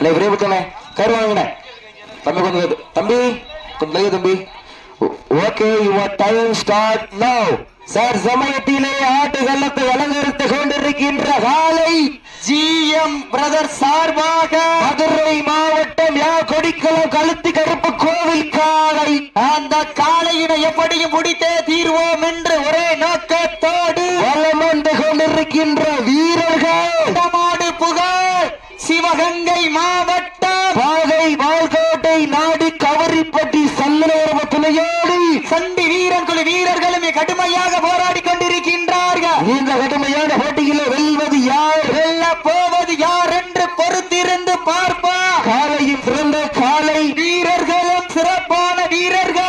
இல்லை விரைவுத்தனே கரு வாங்கினே. தம்பி கொஞ்சம் தம்பி கொஞ்சம் லைவ் தம்பி. Okay your time start now sir சமயத்திலே ஆட்டு கள்ளத்தை அலங்கரித்து கொண்டிருக்கின்ற காலை ஜிஎம் பிரதர் சார்பாக மதுரை மாவட்டம் யா கொடிக்குளம் கழுத்து கருப்பு கோவில் காலை அந்த காலையினை எப்படியும் முடித்தே தீர்வோம் என்று ஒரே நோக்கத்தோடு வலம் வந்து கொண்டிருக்கின்ற வீர சிவகங்கை மாவட்டம். பாகை வால்கோட்டை நாடு கவரிப்பட்டி சல்லநேரம துணையோடு சண்டி வீரன் குழு வீரர்களும் கடுமையாக போராடி கொண்டிருக்கின்றார்கள். இந்த கடுமையான போட்டியில வெல்வது யார்? வெல்ல போவது யார் என்று பொறுத்திருந்து பார்ப்போம். காலையின் சிறந்த காலை. வீரர்களும் சிறப்பான வீரர்கள்.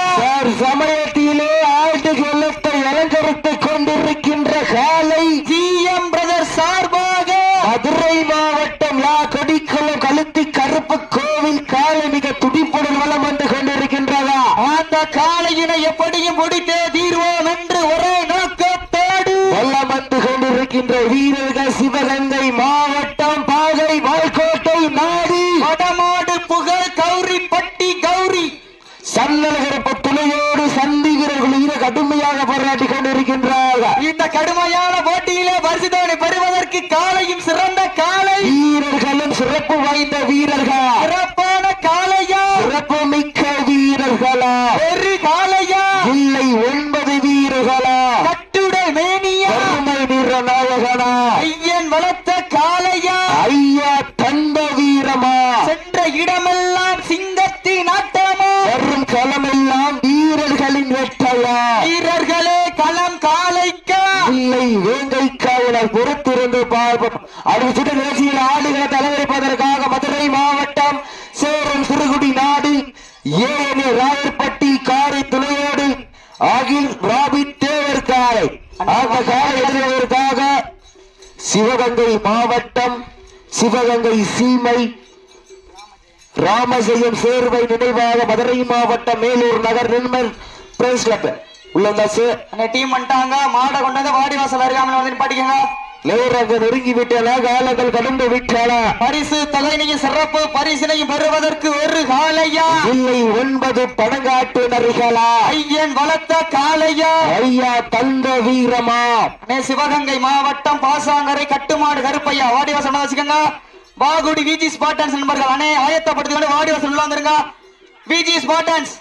சமயத்திலே ஆட்டு வெள்ளத்தை அலங்கரித்துக் கொண்டிருக்கின்ற காலை? ஜிஎம் பிரதர் சார்பாக. மதுரை மாவட்டம் லா கொடிக்குளம் கழுத்தி கருப்பு கோவில் காலை மிக துடிப்புடன் வலம் வந்து கொண்டிருக்கின்றதா அந்த காளையினை எப்படியும் முடித்தே தீர்வோம் என்று ஒரே நோக்கத்தோடு வல்லம் வந்து கொண்டிருக்கின்ற வீரர்கள் சிவகங்கை மாவட்டம் பாகை வால்கோட்டை நாடு வடமாடு புகழ் கௌரி பட்டி கௌரி சன்னலகரப்ப துணையோடு சந்தி வீரர்கள் இரு கடுமையாக போராடி கொண்டிருக்கின்றார்கள் இந்த கடுமையான போட்டியிலே பரிசுதவனை பெறுவதற்கு காளையும் சிறந்த காளை. வீரர்களும் சிறப்பு வாய்ந்த வீரர்கள்? சிறப்பான காளையா? சிறப்பு மிக்க வீரர்களா ஒரு காளையா இல்லை ஒன்பது வீரர்களா கட்டுடல் மேனியா கருமை நிற நாயகனா ஐயன் வளர்த்த காளையா ஐயா தந்த வீரமா சென்ற இடமெல்லாம் சிங்கத்தின் ஆட்டமா வரும் களமெல்லாம் வீரர்களின் வெட்டையா வீரர்களே களம் காளைக்கா இல்லை வேங்கை காவலர் பொறுத்திருந்து பார்ப்போம் அடுத்த சுற்று நிகழ்ச்சியில் ஆடுகளை தலைவரிப்பதற்காக மதுரை மாவட்டம் சேரம் சிறுகுடி நாடு ஏஎன்ஏ ராயர்பட்டி காரை துணையோடு அகில் ராபி தேவர் காரை. அந்த காரை எதிர்வதற்காக சிவகங்கை மாவட்டம் சிவகங்கை சீமை ராமஜெயம் சேர்வை நினைவாக மதுரை மாவட்டம் மேலூர் நகர் நிர்மல் பிரஸ் கிளப் உள்ள டீம் வந்துட்டாங்க. மாடை கொண்டு வந்து வாடி வாசல் அருகாமல் வந்து பாட்டிக்கங்க நேரங்க நெருங்கி விட்டன காலங்கள் கடந்து விட்டன. பரிசு தொகையினையும் சிறப்பு பரிசினையும் பெறுவதற்கு ஒரு காளையா இல்லை ஒன்பது பணங்காட்டு நரிகளா ஐயன் வளர்த்த காளையா ஐயா தந்த வீரமா? சிவகங்கை மாவட்டம் பாசாங்கரை கட்டுமாடு கருப்பையா. வாடி வாசல் வச்சுக்கோங்க பாகுடி விஜி ஸ்பாட்டன்ஸ் நண்பர்கள் அண்ணே ஆயத்தப்படுத்தி கொண்டு வாடி வாசல் உள்ள வந்துருங்க. விஜி ஸ்பாட்டன்ஸ்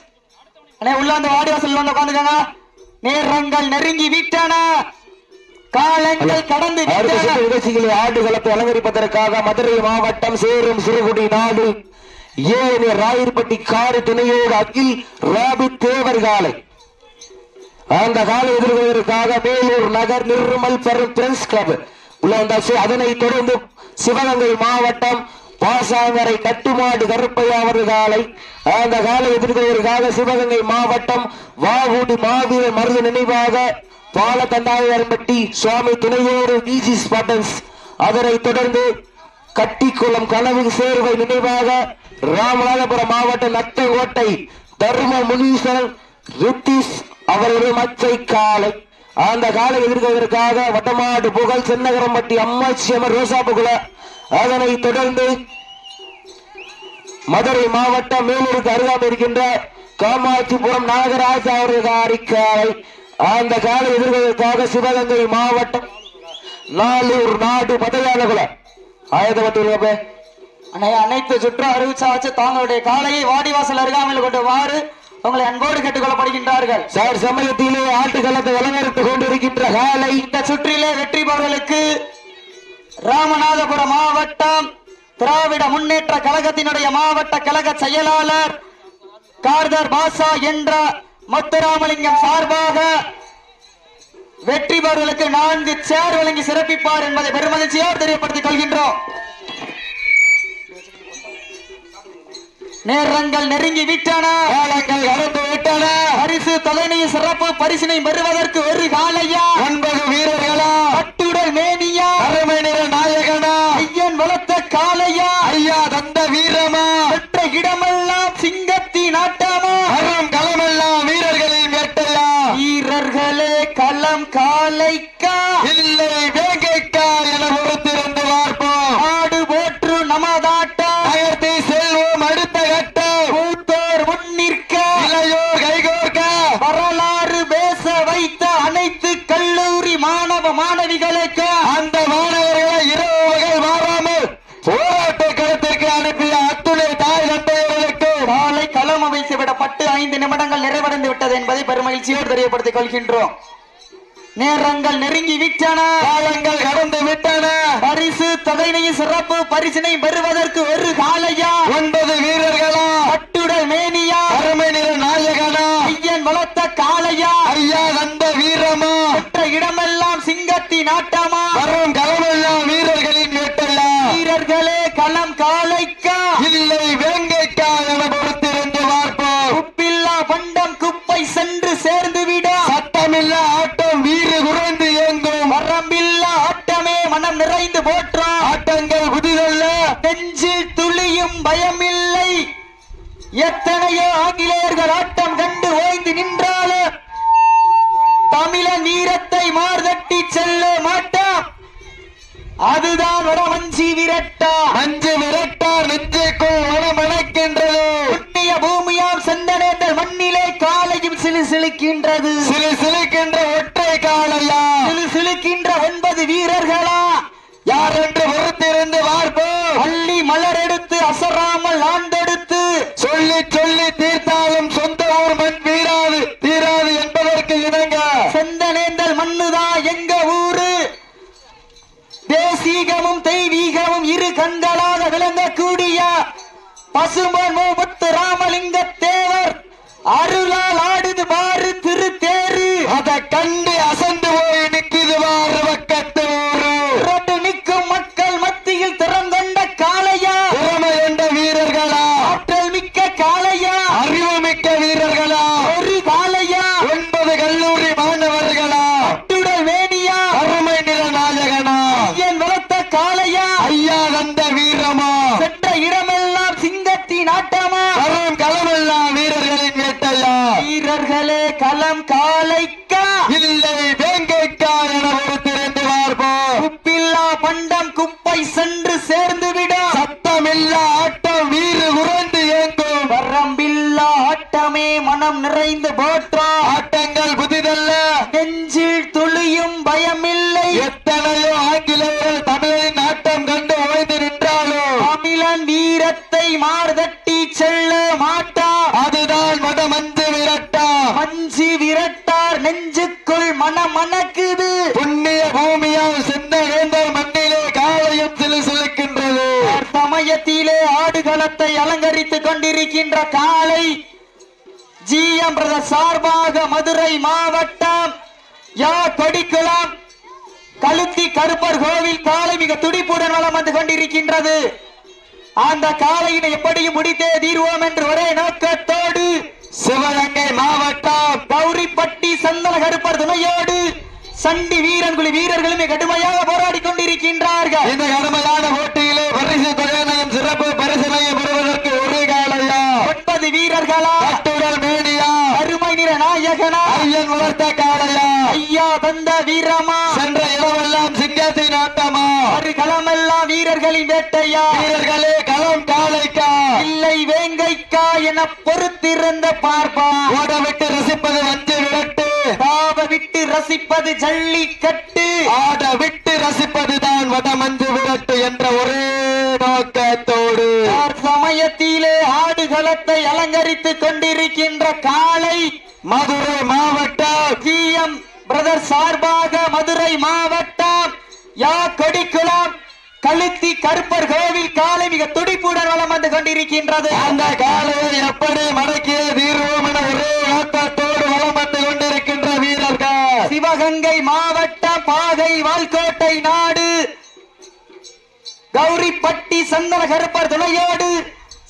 அண்ணே உள்ள வந்து வாடி வாசல் வந்து உட்காந்துக்கோங்க நேரங்கள் நெருங்கி விட்டன. காலங்கள் கடந்து நிகழ்ச்சிகளை ஆடுகளத்தை அலங்கரிப்பதற்காக மதுரை மாவட்டம் சேரும் சிறுகுடி நாடு ஏழு ராயர்பட்டி காடு துணையோடு அகில் ராபி தேவர் காலை. அந்த காலை எதிர்கொள்வதற்காக மேலூர் நகர் நிர்மல் பெரும் பிரெண்ட்ஸ் கிளப். உள்ள வந்தாச்சு அதனைத் தொடர்ந்து சிவகங்கை மாவட்டம் பாசாங்கரை கட்டுமாடு கருப்பையா அவர்கள் காலை. அந்த காலை எதிர்கொள்வதற்காக சிவகங்கை மாவட்டம் வாகுடி மாவீர மருது நினைவாக பாலத்தண்டாயர்பட்டி சுவாமி துணையோடு விஜி ஸ்பாட்டன்ஸ். அதனை தொடர்ந்து கட்டிக்குளம் கனவு சேர்வை நினைவாக ராமநாதபுரம் மாவட்டம் நத்தங்கோட்டை தர்ம முனீஸ்வரன் ரித்திஷ் அவர்களுடைய மச்சை காலை. அந்த காலை எதிர்கொள்வதற்காக வட்டமாடு புகழ் சென்னகரம்பட்டி அம்மாச்சி அமர் ரோசாப்புகுல அதனைத் தொடர்ந்து மதுரை மாவட்டம் மேலூருக்கு அருகாமல் இருக்கின்ற காமாட்சிபுரம் நாகராஜ் அவர்கள் அறிக்காலை அந்த காலை எதிர்கொள்வதற்காக சிவகங்கை மாவட்டம் நாலூர் நாடு பதையாளகுல ஆயுதப்பட்டு அண்ணே அனைத்து சுற்று அறிவிச்சாச்சு தாங்களுடைய காலையை வாடி வாசல் அருகாமையில் கொண்டு வாரு. உங்களை அன்போடு கேட்டுக்கொள்ளப்படுகின்றார்கள். சார் சமயத்திலே ஆட்டுக்களத்தை அலங்கரித்துக் கொண்டிருக்கின்ற காலை இந்த சுற்றிலே வெற்றி பெறுவதற்கு ராமநாதபுரம் மாவட்டம் திராவிட முன்னேற்ற கழகத்தினுடைய மாவட்ட கழக செயலாளர் கார்தர் பாசா என்ற முத்துராமலிங்கம் சார்பாக வெற்றி பெறுவதற்கு நான்கு சேர் வழங்கி சிறப்பிப்பார் என்பதை பெருமகிழ்ச்சியோடு தெரியப்படுத்திக் கொள்கின்றோம். நேரங்கள் நெருங்கி விட்டன. காலங்கள் கடந்து விட்டன. பரிசு தொகையினையும் சிறப்பு பரிசினை பெறுவதற்கு ஒரு காலையா? ஒன்பது வீரர்களா கட்டுடல் மேனியா அருமை நிற நாயகனா ஐயன் வளர்த்த காளையா ஐயா தந்த வீரமா பெற்ற இடமெல்லாம் சிங்கத்தின் ஆட்டமா அறம் களமெல்லாம் வீரர்களின் வேட்டையா வீரர்களே களம் காளைக்கா இல்லை வேங்கைக்கா என பொறுத்திருந்து பார்ப்போம் ஆடு போற்று நமதாட்டம் ஆயிரத்தி மகிழ்ச்சியோடு தெரியப்படுத்திக் கொள்கின்றோம். நேரங்கள் நெருங்கி விட்டன. காலங்கள் கடந்து விட்டன. பரிசு தொகையினையும் சிறப்பு பரிசினை பெறுவதற்கு ஒரு காலையா? ஒன்பது வீரர்களா? பட்டுடல் மேனியா? அருமை நிற நாயகனா? ஐயன் வளர்த்த காளையா? ஐயா தந்த வீரமா? இடமெல்லாம் சிங்கத்தின் ஆட்டமா தமிழன் வீரத்தை மார்தட்டி செல்ல மாட்டான் அதுதான் வடமஞ்சி விரட்டா மஞ்சு விரட்டார் நெஞ்சுக்குள் மனமணக்கின்றது புண்ணிய பூமியாம் செந்தனேந்தல் மண்ணிலே காலையும் சிலு சிலுக்கின்றது சிறு சிலுக்கின்ற ஒற்றை காலையா சிலு சிலுக்கின்ற ஒன்பது வீரர்களா? யார் என்று பொறுத்திருந்து பார்ப்போம். அள்ளி மலர் எடுத்து அசராமல் ஆண்டெடுத்து செந்தனேந்தல் எங்க ஊரு? தேசீகமும் தெய்வீகமும் இரு கண்களாக விளங்கக்கூடிய பசுமன் மூபத்து ராமலிங்க தேவர் அருளால் ஆடுது பாரு திருத்தேரு. அதை கண்டு அசன் களம் காளைக்கா இல்லை வேங்கைக்கா என பொறுத்திருந்து பார்ப்போம் உப்பில்லா பண்டம் குப்பை சென்று சேர்ந்து விட. சத்தமில்ல ஆட்டம் வீறு குறைந்து இயங்கும் வரம்பில்லா ஆட்டமே மனம் நிறைந்து போற்றா. மிக துடிப்புடன் வலம் வந்து கொண்டிருக்கின்றது. அந்த காலையினை எப்படியும் முடித்தே தீர்வோம் என்று ஒரே நோக்கத்தோடு சிவகங்கை மாவட்டம் கௌரிப்பட்டி சந்தன கருப்பர் துணையோடு சண்டி வீரன்குழி வீரர்களுமே கடுமையாக போராடி கொண்டிருக்கின்றார்கள். இந்த கடுமையான போட்டியிலே பரிசு தொகையினையும் சிறப்பு பரிசனையும் பெறுவதற்கு ஒரு காலையா? ஒன்பது வீரர்களா? கட்டுடல் மேனியா? அருமை நிற நாயகனா? ஐயன் வளர்த்த காலையா? ஐயா தந்த வீரமா? சென்ற இரவெல்லாம் சிங்கத்தின் ஆட்டமா? ஒரு களமெல்லாம் வீரர்களின் வேட்டையா? வீரர்களே களம் காலைக்கா? இல்லை வேங்கைக்கா என பொறுத்திருந்த பார்ப்பா? ஓட விட்டு ரசிப்பது வஞ்சு விரட்டு. தாவ விட்டு ரசிப்பது ஜல்லிக்கட்டு. ஆட விட்டு ரசிப்பதுதான் வட மஞ்சு விரட்டு என்ற ஒரே நோக்கத்தோடு. சமயத்திலே ஆடுகளத்தை அலங்கரித்துக் கொண்டிருக்கின்ற காலை மதுரை மாவட்டம். ஜிஎம் பிரதர் சார்பாக மதுரை மாவட்டம். யா கொடிக்குளம் கழுத்தி கருப்பர் கோவில் காலை மிக துடிப்புடன் வலம் வந்து கொண்டிருக்கின்றது. அந்த காலையை எப்படி மடக்கிய தீர்வோம் என ஒரே நோக்கத்தோடு வலம் வந்து கொண்டிருக்கின்ற வீரர்கள். சிவகங்கை மாவட்டம் பாகை வால்கோட்டை நாடு. கௌரிப்பட்டி சந்தன கருப்பர் துணையோடு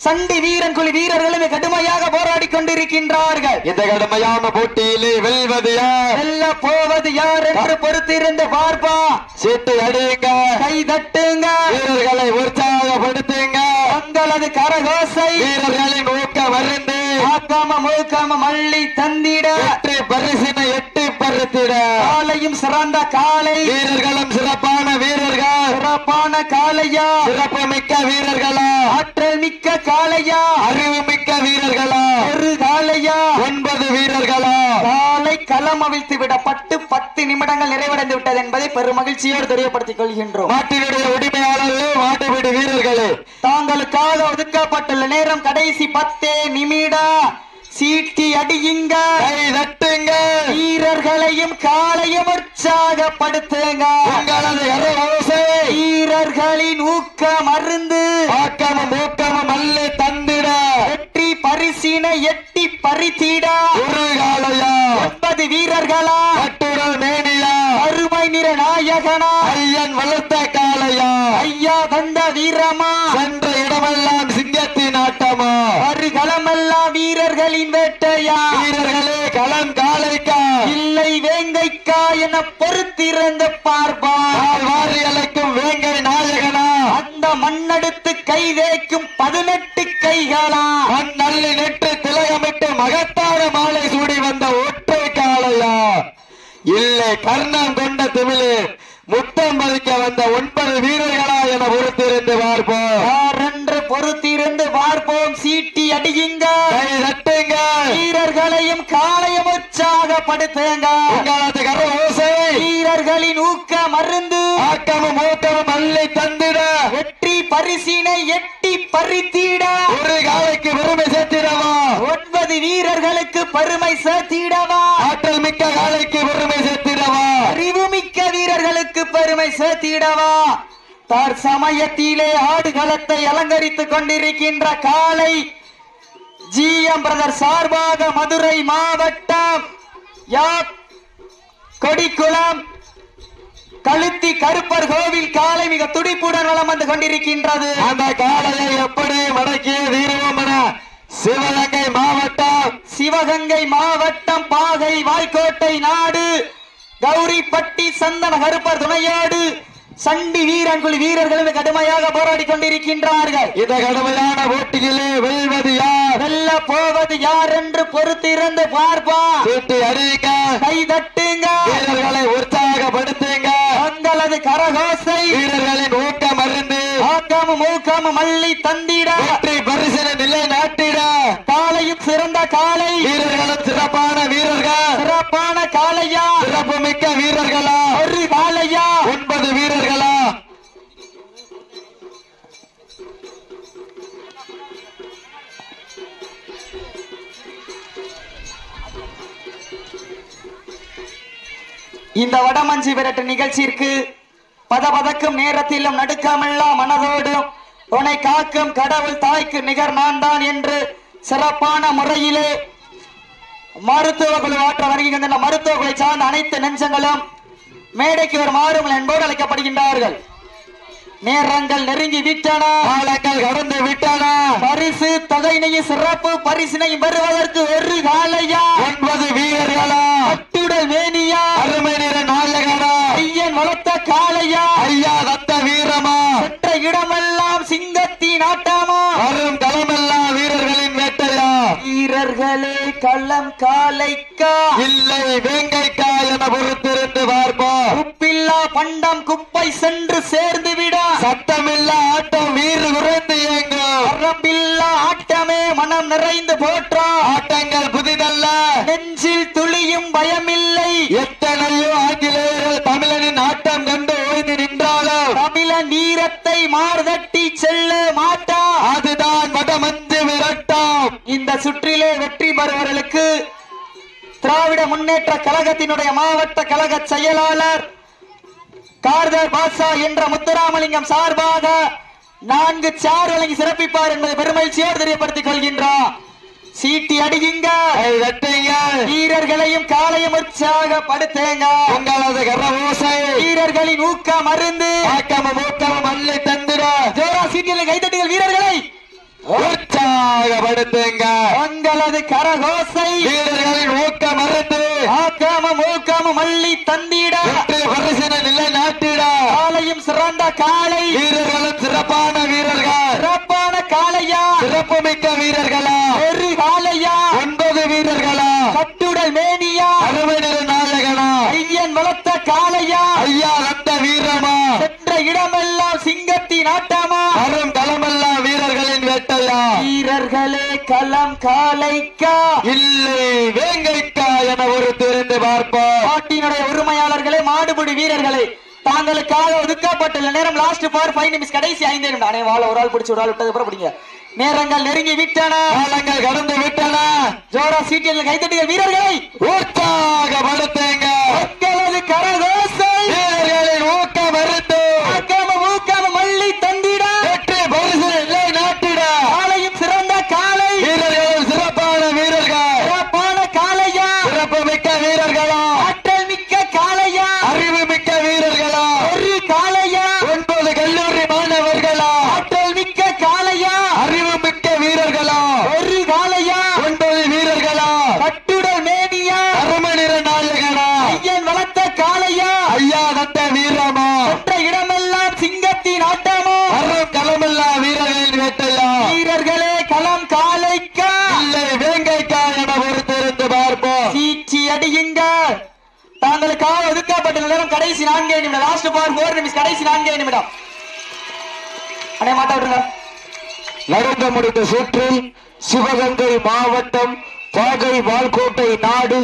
சண்டி வீரன் குழி வீரர்களுமே கடுமையாக போராடி கொண்டிருக்கின்றார்கள். இந்த கடுமையான போட்டியிலே வெல்வது யார்? வெல்ல போவது யார் என்று பொறுத்திருந்து பார்ப்பா. சீட்டு அடியுங்க. கை தட்டுங்க. வீரர்களை உற்சாகப்படுத்துங்க. உங்களது கரகோசை வீரர்களின் ஊக்கம் அறிந்து ஆக்காம மூக்காம மள்ளி தந்திட. பரிசினை எட்டி பறித்திட காலையும் சிறந்த காலை. வீரர்களும் சிறப்பான வீரர்கள். சிறப்பான காளையா சிறப்பு மிக்க வீரர்களா. ஆற்றல் மிக்க காளையா அறிவு மிக்க வீரர்களா. ஒரு காளையா ஒன்பது வீரர்களா. காலை களம் அவிழ்த்து விடப்பட்டு பத்து நிமிடங்கள் நிறைவடைந்து விட்டது என்பதை பெரும் மகிழ்ச்சியோடு தெரியப்படுத்திக் கொள்கின்றோம். மாட்டினுடைய உரிமையாளர்களே மாட்டுப்பிடி வீரர்களே. தாங்களுக்காக ஒதுக்கப்பட்டுள்ள நேரம் கடைசி பத்தே நிமிடம். சீட்டி அடியுங்க. தட்டுங்க. வீரர்களையும் காலையும் உற்சாகப்படுத்துங்க வீரர்களின் ஊக்க மருந்து ஆக்கமும் ஊக்கமும் அள்ளி தந்திட. வெற்றி பரிசினை எட்டி பறித்திட. ஒரு காலையா ஒன்பது வீரர்களா? கட்டுடல் மேனியா? அருமை நிற நாயகனா? ஐயன் வளர்த்த காளையா? ஐயா தந்த வீரமா? சென்ற இடமெல்லாம் சிங்கத்தின் ஆட்டமா? மறுகளமெல்லாம் வீரர்களின் வேட்டையா? வீரர்களே களம் காளைக்கா இல்லை வேங்கைக்கா என பொறுத்திருந்து வாரி அழைக்கும் வேங்கை நாயகனா? அந்த மண்ணெடுத்து கை தேய்க்கும் பதினெட்டு கைகளா? மண் நல்லி நெட்டு திலகமிட்டு மகத்தான மாலை சூடி வந்த ஒற்றை காளையா? இல்லை கர்ணம் கொண்ட திமிழு முத்தம் பதிக்க வந்த ஒன்பது வீரர்களா என பொறுத்திருந்து பார்ப்போம். பொறுத்திருந்து பார்ப்போம். சீட்டி அடியுங்க. வீரர்களையும் காலையும் உற்சாகப்படுத்துங்க வீரர்களின் ஊக்க மருந்து. ஆக்கமும் ஊக்கமும் அள்ளி தந்திட. வெற்றி பரிசினை எட்டி பறித்திட. ஒரு காலைக்கு பெருமை சேர்த்திடவா? ஒன்பது வீரர்களுக்கு பெருமை சேர்த்திடவா? ஆற்றல் மிக்க காலைக்கு பெருமை சேர்த்திடவா? அறிவுமிக்க வீரர்களுக்கு பெருமை சேர்த்திடவா? தற்சமயத்திலே ஆடுகளத்தை அலங்கரித்துக் கொண்டிருக்கின்ற காலை ஜிஎம் பிரதர் சார்பாக மதுரை மாவட்டம் யாப் கொடிக்குளம் கழுத்தி கருப்பர் கோவில் காலை மிக துடிப்புடன் வலம் வந்து கொண்டிருக்கின்றது. அந்த காலையை எப்படி மடக்கிய தீர்வமன சிவகங்கை மாவட்டம் சிவகங்கை மாவட்டம் பாகை வாய்க்கோட்டை நாடு கௌரிப்பட்டி சந்தன கருப்பர் துணையோடு சண்டி வீரன் குழு வீரர்களும் கடுமையாக போராடி கொண்டிருக்கின்றார்கள் இந்த கடுமையான போட்டியிலே வெல்வது யார்? வெல்ல போவது யார் என்று பொறுத்திருந்து பார்ப்பான் சீட்டி அடியுங்க கை தட்டுங்க. வீரர்களை உற்சாகப்படுத்துங்க. தங்களது கரகோசை. வீரர்களின் ஊக்கம் அறிந்து. ஆக்கமும் ஊக்கமும் மல்லி தந்திட. வெற்றி பரிசின நிலை நாட்டிட காலையும் சிறந்த காலை. வீரர்களும் சிறப்பான வீரர்கள். சிறப்பான காளையா. சிறப்பு மிக்க வீரர்களா. ஒரு காளையா. ஒன்பது வீரர்களா. இந்த வடமஞ்சி விரட்டு நிகழ்ச்சிக்கு பதபதக்கும் நேரத்திலும் நடுக்கமெல்லாம் மனதோடும் உன்னை காக்கும் கடவுள் தாய்க்கு நிகர் நான் தான் என்று சிறப்பான முறையிலே மருத்துவ குழு ஆற்ற வருகின்ற மருத்துவ குழு சார்ந்த அனைத்து நெஞ்சங்களும் மேடைக்கு ஒரு மாறுமல் என்போடு அழைக்கப்படுகின்றார்கள். நேரங்கள் நெருங்கி விட்டன. காலங்கள் கடந்து விட்டன. பரிசு தொகையினையும் சிறப்பு பரிசினையும் பெறுவதற்கு ஒரு காலையா? ஒன்பது வீரர்களா? அட்டுடல் மேனியா? அருமை நிற நாயகனா? ஐயன் வளர்த்த காளையா? ஐயா களம் காலைக்கா. இல்லை வேங்கைக்கா என பொறுத்திருந்து பார்ப்போம். உப்பில்லா பண்டம் குப்பை சென்று சேர்ந்து விட. சத்தமில்ல ஆட்டம் வீறு குறைந்து இயங்கும். வரம்பில்லா ஆட்டமே மனம் நிறைந்து போற்றா. ஆட்டங்கள் புதிதல்ல. நெஞ்சில் துளியும் பயமில்லை. எத்தனையோ ஆங்கிலேயர்கள் தமிழனின் ஆட்டம் கண்டு ஓய்ந்து நின்றாலும் தமிழன் வீரத்தை மார்தட்டி செல்ல மாட்டா. அதுதான் வடமஞ்சு விரட்டம். இந்த சுற்றிலே வெற்றி பெறுவர்களுக்கு திராவிட முன்னேற்ற கழகத்தினுடைய மாவட்ட கழக செயலாளர் கார்தர் பாட்சா என்ற முத்துராமலிங்கம் சார்பாக நான்கு சார் வழங்கி சிறப்பிப்பார் என்பதை பெருமகிழ்ச்சியோடு தெரியப்படுத்திக் கொள்கின்றார் சீட்டி அடியுங்க. வீரர்களையும் காலையும் உற்சாகப்படுத்துங்க உங்களது கரவோசை வீரர்களின் ஊக்க மருந்து ஆக்கமும் ஊக்கமும் அள்ளி தந்திட. ஜோரா சீட்டில் கைதட்டுங்கள் வீரர்களை. உற்சாகப்படுத்துங்க. உங்களது கரகோசை வீரர்களின் ஊக்கம் மறந்து ஆக்காமம் ஊக்காமம் அள்ளி தந்திட. வெற்றி பரிசின நிலை நாட்டிட. காலையும் சிறந்த காலை. வீரர்களும் சிறப்பான வீரர்கள். சிறப்பான காளையா சிறப்பு மிக்க வீரர்களா? ஒரு காளையா ஒன்பது வீரர்களா? கட்டுடல் மேனியா? அருமை நிற நாயகனா? ஐயன் வளர்த்த காளையா ஐயா ரத்த வீரமா? சென்ற இடமெல்லாம் சிங்கத்தின் ஆட்டமா? அரும் வேட்டையா வீரர்களே களம் காலைக்கா. இல்லை வேங்கைக்கா என ஒரு தெரிந்து பார்ப்போம். நாட்டினுடைய உரிமையாளர்களே மாடுபிடி வீரர்களே தாங்களுக்காக ஒதுக்கப்பட்டுள்ள நேரம் லாஸ்ட் பார் ஃபைவ் நிமிஷம் கடைசி ஐந்து நிமிடம். நானே வாழ ஒரு ஆள் பிடிச்சி ஒரு ஆள் விட்டது பிடிங்க. நேரங்கள் நெருங்கி விட்டன. காலங்கள் கடந்து விட்டன. ஜோரா சீட்டியில் கைத்தட்டுகிற வீரர்களை. உற்சாகப்படுத்துங்க மக்களது கரதோசை வீரர்களின் ஊக்கம் அறுத்து அக்கிரம கடைசி நான்கே நிமிடம். லாஸ்ட் பவர் போர் நிமிஷம். கடைசி நான்கே நிமிடம். அடைய மாட்டா நடந்து முடிந்த சுற்றில் சிவகங்கை மாவட்டம் பாகை வால்கோட்டை நாடு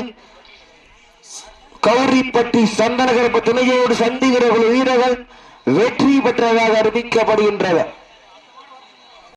கௌரிப்பட்டி சந்தனகரப்பு துணையோடு சந்திக்கிறவர்கள் வீரர்கள் வெற்றி பெற்றதாக அறிவிக்கப்படுகின்றனர்